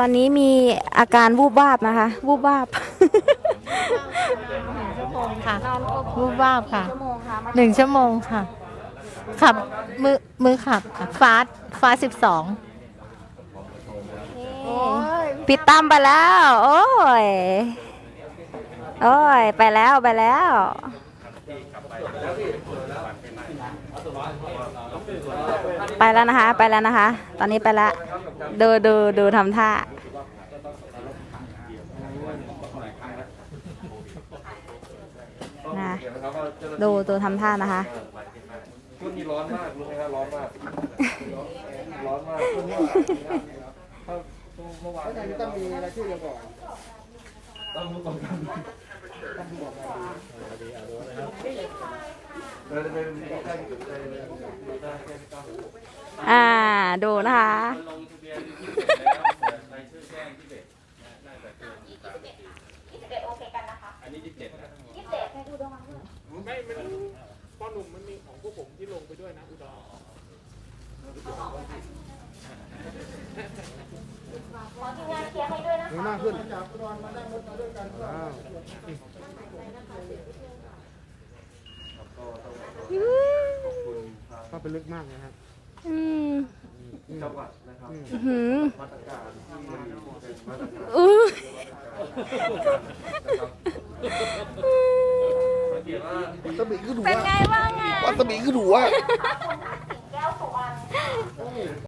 ตอนนี้มีอาการวูบวาบนะคะ วูบวาบชั่วโมงค่ะ วูบวาบค่ะ หนึ่งชั่วโมงค่ะ ขับมือมือขับค่ะฟาสฟาสิบสองปิดตามไปแล้ว โอ้ย โอ้ย ไปแล้วไปแล้วไปแล้วนะคะ ไปแล้วนะคะ ตอนนี้ไปแล้ว ดูดูดูทำท่า นะ ดูดูทำท่านะคะช่วงนี้ร้อนมากรู้ไหมครับร้อนมาก ร้อนมากช่วงนี้ถ้าเมื่อวานนี้ต้องมีอะไรที่จะบอกต้องรู้ก่อนกันต้องรู้ก่อนกันเราจะ คืออันนี้ยี่สิบเจ็ดนะไม่มันป้อหนุ่มมันมีของพวกผมที่ลงไปด้วยนะอุดรมากขึ้นเข้าไปลึกมากนะครับอืมจังหวัดนะครับอื้อหือมาตรการที่เป็นมาตรการอื้อ สังเกตว่าสมิงคือหนูไงว่าไง วัสมิงคือหนูอะก้วสุวรร